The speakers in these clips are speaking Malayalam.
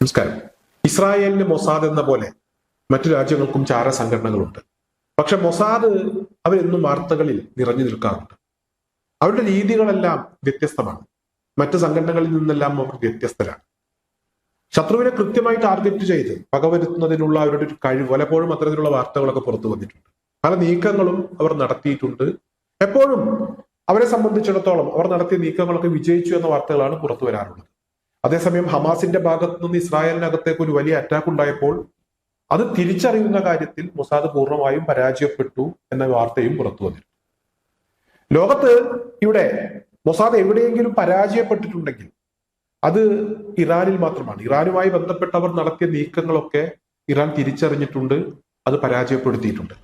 നമസ്കാരം. ഇസ്രായേലിന് മൊസാദ് എന്ന പോലെ മറ്റു രാജ്യങ്ങൾക്കും ചാര സംഘടനകളുണ്ട്. പക്ഷെ മൊസാദ് അവരെന്നും വാർത്തകളിൽ നിറഞ്ഞു നിൽക്കാറുണ്ട്. അവരുടെ രീതികളെല്ലാം വ്യത്യസ്തമാണ്. മറ്റ് സംഘടനകളിൽ നിന്നെല്ലാം അവർ വ്യത്യസ്തരാണ്. ശത്രുവിനെ കൃത്യമായി ടാർഗറ്റ് ചെയ്ത് പകവരുത്തുന്നതിനുള്ള അവരുടെ ഒരു കഴിവ് പലപ്പോഴും അത്തരത്തിലുള്ള വാർത്തകളൊക്കെ പുറത്തു വന്നിട്ടുണ്ട്. പല നീക്കങ്ങളും അവർ നടത്തിയിട്ടുണ്ട്. എപ്പോഴും അവരെ സംബന്ധിച്ചിടത്തോളം അവർ നടത്തിയ നീക്കങ്ങളൊക്കെ വിജയിച്ചു എന്ന വാർത്തകളാണ് പുറത്തു വരാറുള്ളത്. അതേസമയം ഹമാസിന്റെ ഭാഗത്തു നിന്ന് ഇസ്രായേലിനകത്തേക്ക് ഒരു വലിയ അറ്റാക്ക് ഉണ്ടായപ്പോൾ അത് തിരിച്ചറിയുന്ന കാര്യത്തിൽ മൊസാദ് പൂർണമായും പരാജയപ്പെട്ടു എന്ന വാർത്തയും പുറത്തു വന്നിരുന്നു. ലോകത്ത് ഇവിടെ മൊസാദ് എവിടെയെങ്കിലും പരാജയപ്പെട്ടിട്ടുണ്ടെങ്കിൽ അത് ഇറാനിൽ മാത്രമാണ്. ഇറാനുമായി ബന്ധപ്പെട്ടവർ നടത്തിയ നീക്കങ്ങളൊക്കെ ഇറാൻ തിരിച്ചറിഞ്ഞിട്ടുണ്ട് അത് പരാജയപ്പെടുത്തിയിട്ടുണ്ട്.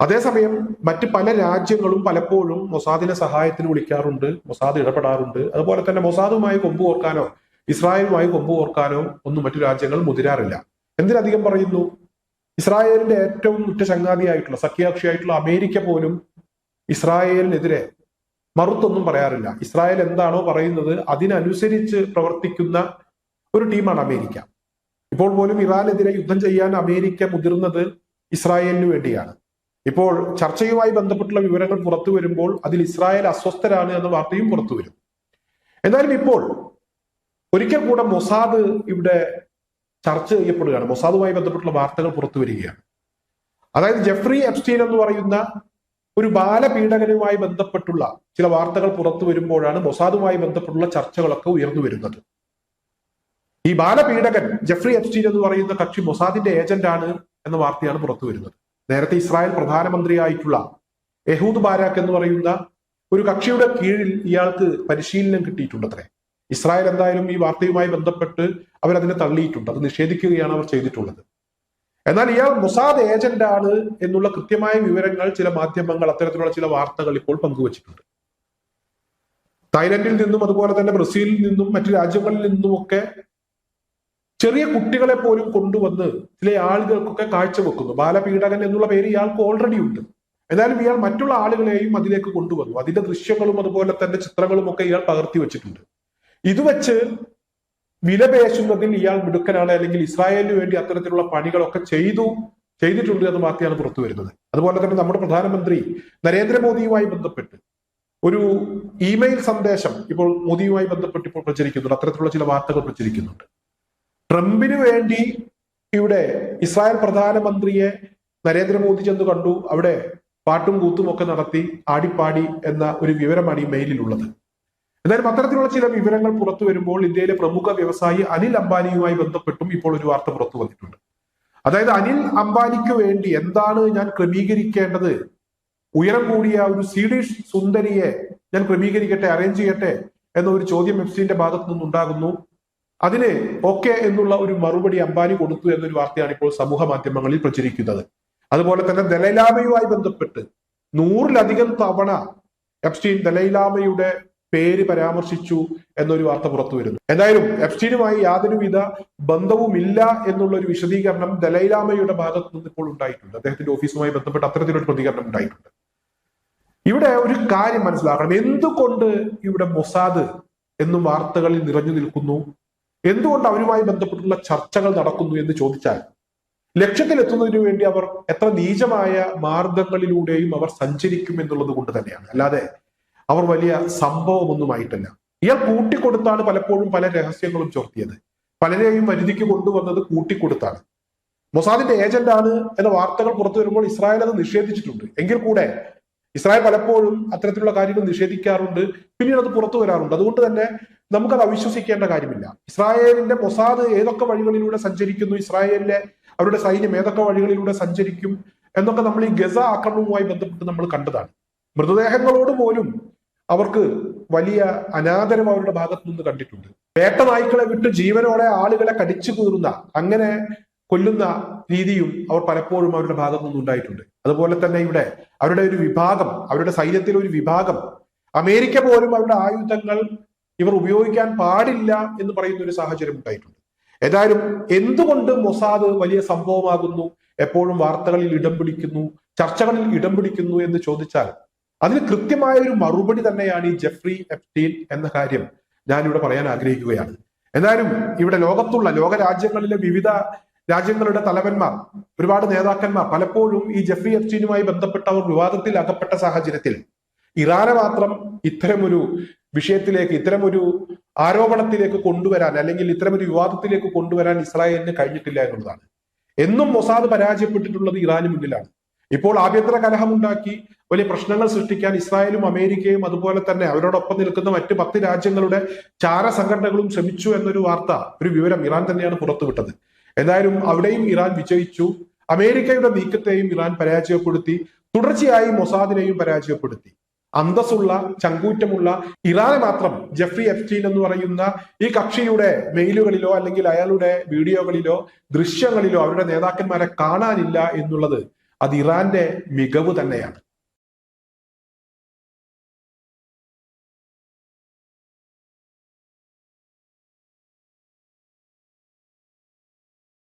അതേസമയം മറ്റ് പല രാജ്യങ്ങളും പലപ്പോഴും മൊസാദിനെ സഹായത്തിന് വിളിക്കാറുണ്ട് മൊസാദ് ഇടപെടാറുണ്ട്. അതുപോലെ തന്നെ മൊസാദുമായി കൊമ്പ് ഓർക്കാനോ ഇസ്രായേലുമായി കൊമ്പ് ഓർക്കാനോ ഒന്നും മറ്റു രാജ്യങ്ങൾ മുതിരാറില്ല. എന്തിനധികം പറയുന്നു? ഇസ്രായേലിന്റെ ഏറ്റവും ഉറ്റ ചങ്ങാതിയായിട്ടുള്ള സഖ്യാക്ഷിയായിട്ടുള്ള അമേരിക്ക പോലും ഇസ്രായേലിനെതിരെ മറുത്തൊന്നും പറയാറില്ല. ഇസ്രായേൽ എന്താണോ പറയുന്നത് അതിനനുസരിച്ച് പ്രവർത്തിക്കുന്ന ഒരു ടീമാണ് അമേരിക്ക. ഇപ്പോൾ പോലും ഇറാനെതിരെ യുദ്ധം ചെയ്യാൻ അമേരിക്ക മുതിർന്നത് ഇസ്രായേലിന് വേണ്ടിയാണ്. ഇപ്പോൾ ചർച്ചയുമായി ബന്ധപ്പെട്ടുള്ള വിവരങ്ങൾ പുറത്തു വരുമ്പോൾ അതിൽ ഇസ്രായേൽ അസ്വസ്ഥരാണ് എന്ന വാർത്തയും പുറത്തു വരും. എന്നാലും ഇപ്പോൾ ഒരിക്കൽ കൂടെ മൊസാദ് ഇവിടെ ചർച്ച ചെയ്യപ്പെടുകയാണ്. മൊസാദുമായി ബന്ധപ്പെട്ടുള്ള വാർത്തകൾ പുറത്തു വരികയാണ്. അതായത് ജെഫ്രി എപ്സ്റ്റീൻ എന്ന് പറയുന്ന ഒരു ബാലപീഡകനുമായി ബന്ധപ്പെട്ടുള്ള ചില വാർത്തകൾ പുറത്തു വരുമ്പോഴാണ് മൊസാദുമായി ബന്ധപ്പെട്ടുള്ള ചർച്ചകളൊക്കെ ഉയർന്നു വരുന്നത്. ഈ ബാലപീഡകൻ ജെഫ്രി എപ്സ്റ്റീൻ എന്ന് പറയുന്ന കക്ഷി മൊസാദിന്റെ ഏജന്റ് ആണ് എന്ന വാർത്തയാണ് പുറത്തു വരുന്നത്. നേരത്തെ ഇസ്രായേൽ പ്രധാനമന്ത്രിയായിട്ടുള്ള യഹൂദ് ബാരാക്ക് എന്ന് പറയുന്ന ഒരു കക്ഷിയുടെ കീഴിൽ ഇയാൾക്ക് പരിശീലനം കിട്ടിയിട്ടുണ്ടത്രേ. ഇസ്രായേൽ എന്തായാലും ഈ വാർത്തയുമായി ബന്ധപ്പെട്ട് അവരതിനെ തള്ളിയിട്ടുണ്ട്. അത് നിഷേധിക്കുകയാണ് അവർ ചെയ്തിട്ടുള്ളത്. എന്നാൽ ഇയാൾ മൊസാദ് ഏജന്റ് ആണ് എന്നുള്ള കൃത്യമായ വിവരങ്ങൾ ചില മാധ്യമങ്ങൾ അത്തരത്തിലുള്ള ചില വാർത്തകൾ ഇപ്പോൾ പങ്കുവച്ചിട്ടുണ്ട്. തായ്ലൻഡിൽ നിന്നും അതുപോലെ തന്നെ ബ്രസീലിൽ നിന്നും മറ്റു രാജ്യങ്ങളിൽ നിന്നുമൊക്കെ ചെറിയ കുട്ടികളെ പോലും കൊണ്ടുവന്ന് ചില ആളുകൾക്കൊക്കെ കാഴ്ചവെക്കുന്നു. ബാലപീഡകൻ എന്നുള്ള പേര് ഇയാൾക്ക് ഓൾറെഡി ഉണ്ട്. എന്നാലും ഇയാൾ മറ്റുള്ള ആളുകളെയും അതിലേക്ക് കൊണ്ടുവന്നു. അതിന്റെ ദൃശ്യങ്ങളും അതുപോലെ തന്നെ ചിത്രങ്ങളും ഒക്കെ ഇയാൾ പകർത്തി വെച്ചിട്ടുണ്ട്. ഇത് വെച്ച് വിലപേശുന്നതിൽ ഇയാൾ മിടുക്കനാണ് അല്ലെങ്കിൽ ഇസ്രായേലിന് വേണ്ടി അത്തരത്തിലുള്ള പണികളൊക്കെ ചെയ്തു ചെയ്തിട്ടുണ്ട് എന്ന് വാർത്തയാണ് പുറത്തു വരുന്നത്. അതുപോലെ തന്നെ നമ്മുടെ പ്രധാനമന്ത്രി നരേന്ദ്രമോദിയുമായി ബന്ധപ്പെട്ട് ഒരു ഇമെയിൽ സന്ദേശം ഇപ്പോൾ മോദിയുമായി ബന്ധപ്പെട്ട് ഇപ്പോൾ പ്രചരിക്കുന്നുണ്ട്. അത്തരത്തിലുള്ള ചില വാർത്തകൾ പ്രചരിക്കുന്നുണ്ട്. ട്രംപിന് വേണ്ടി ഇവിടെ ഇസ്രായേൽ പ്രധാനമന്ത്രിയെ നരേന്ദ്രമോദി ചെന്ന് കണ്ടു. അവിടെ പാട്ടും കൂത്തും ഒക്കെ നടത്തി ആടിപ്പാടി എന്ന ഒരു വിവരമാണ് ഈ മെയിലിലുള്ളത്. എന്നാലും അത്തരത്തിലുള്ള ചില വിവരങ്ങൾ പുറത്തു വരുമ്പോൾ ഇന്ത്യയിലെ പ്രമുഖ വ്യവസായി അനിൽ അംബാനിയുമായി ബന്ധപ്പെട്ടും ഇപ്പോൾ ഒരു വാർത്ത പുറത്തു വന്നിട്ടുണ്ട്. അതായത് അനിൽ അംബാനിക്ക് വേണ്ടി എന്താണ് ഞാൻ ക്രമീകരിക്കേണ്ടത്? ഉയരം കൂടിയ ഒരു സ്വീഡിഷ് സുന്ദരിയെ ഞാൻ ക്രമീകരിക്കട്ടെ അറേഞ്ച് ചെയ്യട്ടെ എന്ന ഒരു ചോദ്യം എഫ്സിന്റെ ഭാഗത്തു നിന്നുണ്ടാകുന്നു. അതിന് ഓക്കെ എന്നുള്ള ഒരു മറുപടി അംബാനി കൊടുത്തു എന്നൊരു വാർത്തയാണ് ഇപ്പോൾ സമൂഹ മാധ്യമങ്ങളിൽ പ്രചരിക്കുന്നത്. അതുപോലെ തന്നെ ദലൈലാമയുമായി ബന്ധപ്പെട്ട് നൂറിലധികം തവണ എപ്സ്റ്റീൻ ദലൈലാമയുടെ പേര് പരാമർശിച്ചു എന്നൊരു വാർത്ത പുറത്തു വരുന്നു. എന്തായാലും എഫ്സ്റ്റീനുമായി യാതൊരുവിധ ബന്ധവുമില്ല എന്നുള്ള ഒരു വിശദീകരണം ദലൈലാമയുടെ ഭാഗത്ത് നിന്ന് ഇപ്പോൾ ഉണ്ടായിട്ടുണ്ട്. അദ്ദേഹത്തിന്റെ ഓഫീസുമായി ബന്ധപ്പെട്ട് അത്തരത്തിലൊരു പ്രതികരണം ഉണ്ടായിട്ടുണ്ട്. ഇവിടെ ഒരു കാര്യം മനസ്സിലാക്കണം. എന്തുകൊണ്ട് ഇവിടെ മൊസാദ് എന്നും വാർത്തകളിൽ നിറഞ്ഞു നിൽക്കുന്നു? എന്തുകൊണ്ട് അവരുമായി ബന്ധപ്പെട്ടുള്ള ചർച്ചകൾ നടക്കുന്നു എന്ന് ചോദിച്ചാൽ ലക്ഷ്യത്തിലെത്തുന്നതിനു വേണ്ടി അവർ എത്ര നീചമായ മാർഗങ്ങളിലൂടെയും അവർ സഞ്ചരിക്കും എന്നുള്ളത് കൊണ്ട് തന്നെയാണ്. അല്ലാതെ അവർ വലിയ സംഭവമൊന്നുമായിട്ടല്ല. ഇയാൾ കൂട്ടിക്കൊടുത്താണ് പലപ്പോഴും പല രഹസ്യങ്ങളും ചോർത്തിയത്. പലരെയും വരുതിക്ക് കൊണ്ടുവന്നത് കൂട്ടിക്കൊടുത്താണ്. മൊസാദിന്റെ ഏജന്റ് ആണ് എന്ന വാർത്തകൾ പുറത്തു വരുമ്പോൾ ഇസ്രായേൽ അത് നിഷേധിച്ചിട്ടുണ്ട്. എങ്കിൽ കൂടെ ഇസ്രായേൽ പലപ്പോഴും അത്തരത്തിലുള്ള കാര്യങ്ങൾ നിഷേധിക്കാറുണ്ട്. പിന്നീട് അത് പുറത്തു വരാറുണ്ട്. അതുകൊണ്ട് തന്നെ നമുക്കത് അവിശ്വസിക്കേണ്ട കാര്യമില്ല. ഇസ്രായേലിന്റെ മൊസാദ് ഏതൊക്കെ വഴികളിലൂടെ സഞ്ചരിക്കുന്നു ഇസ്രായേലിലെ അവരുടെ സൈന്യം ഏതൊക്കെ വഴികളിലൂടെ സഞ്ചരിക്കും എന്നൊക്കെ നമ്മൾ ഈ ഗസ ആക്രമണവുമായി ബന്ധപ്പെട്ട് നമ്മൾ കണ്ടതാണ്. മൃതദേഹങ്ങളോട് പോലും അവർക്ക് വലിയ അനാദരം അവരുടെ ഭാഗത്തു നിന്ന് കണ്ടിട്ടുണ്ട്. വേട്ട നായ്ക്കളെ വിട്ട് ജീവനോടെ ആളുകളെ കടിച്ചു കീറുന്ന അങ്ങനെ കൊല്ലുന്ന രീതിയും അവർ പലപ്പോഴും അവരുടെ ഭാഗത്തു നിന്നുണ്ടായിട്ടുണ്ട് അതുപോലെ തന്നെ ഇവിടെ അവരുടെ ഒരു വിഭാഗം അവരുടെ സൈന്യത്തിലെ ഒരു വിഭാഗം അമേരിക്ക പോലും അവരുടെ ആയുധങ്ങൾ ഇവർ ഉപയോഗിക്കാൻ പാടില്ല എന്ന് പറയുന്ന ഒരു സാഹചര്യം ഉണ്ടായിട്ടുണ്ട്. ഏതായാലും എന്തുകൊണ്ട് മൊസാദ് വലിയ സംഭവമാകുന്നു? എപ്പോഴും വാർത്തകളിൽ ഇടം പിടിക്കുന്നു ചർച്ചകളിൽ ഇടം പിടിക്കുന്നു എന്ന് ചോദിച്ചാൽ അതിന് കൃത്യമായ ഒരു മറുപടി തന്നെയാണ് ഈ ജെഫ്രി എപ്റ്റീൻ എന്ന കാര്യം ഞാനിവിടെ പറയാൻ ആഗ്രഹിക്കുകയാണ്. എന്തായാലും ഇവിടെ ലോകത്തുള്ള ലോക രാജ്യങ്ങളിലെ വിവിധ രാജ്യങ്ങളുടെ തലവന്മാർ ഒരുപാട് നേതാക്കന്മാർ പലപ്പോഴും ഈ ജെഫ്രി എഫ്സ്റ്റീനുമായി ബന്ധപ്പെട്ട അവർ വിവാദത്തിൽ അകപ്പെട്ട സാഹചര്യത്തിൽ ഇറാനെ മാത്രം ഇത്തരമൊരു വിഷയത്തിലേക്ക് ഇത്തരമൊരു ആരോപണത്തിലേക്ക് കൊണ്ടുവരാൻ അല്ലെങ്കിൽ ഇത്തരമൊരു വിവാദത്തിലേക്ക് കൊണ്ടുവരാൻ ഇസ്രായേലിന് കഴിഞ്ഞിട്ടില്ല എന്നുള്ളതാണ്. എന്നും മൊസാദ് പരാജയപ്പെട്ടിട്ടുള്ളത് ഇറാന് മുന്നിലാണ്. ഇപ്പോൾ ആഭ്യന്തര കലഹമുണ്ടാക്കി. വലിയ പ്രശ്നങ്ങൾ സൃഷ്ടിക്കാൻ ഇസ്രായേലും അമേരിക്കയും അതുപോലെ തന്നെ അവരോടൊപ്പം നിൽക്കുന്ന മറ്റ് പത്ത് രാജ്യങ്ങളുടെ ചാര സംഘടനകളും ശ്രമിച്ചു എന്നൊരു വാർത്ത ഒരു വിവരം ഇറാൻ തന്നെയാണ് പുറത്തുവിട്ടത്. എന്തായാലും അവിടെയും ഇറാൻ വിജയിച്ചു. അമേരിക്കയുടെ നീക്കത്തെയും ഇറാൻ പരാജയപ്പെടുത്തി. തുടർച്ചയായി മൊസാദിനെയും പരാജയപ്പെടുത്തി. അന്തസ്സുള്ള ചങ്കൂറ്റമുള്ള ഇറാനെ മാത്രം ജെഫ്രി എഫ്സ്റ്റീൻ എന്ന് പറയുന്ന ഈ കക്ഷിയുടെ മെയിലുകളിലോ അല്ലെങ്കിൽ അയാളുടെ വീഡിയോകളിലോ ദൃശ്യങ്ങളിലോ അവരുടെ നേതാക്കന്മാരെ കാണാനില്ല എന്നുള്ളത് അത് ഇറാന്റെ മികവ് തന്നെയാണ്.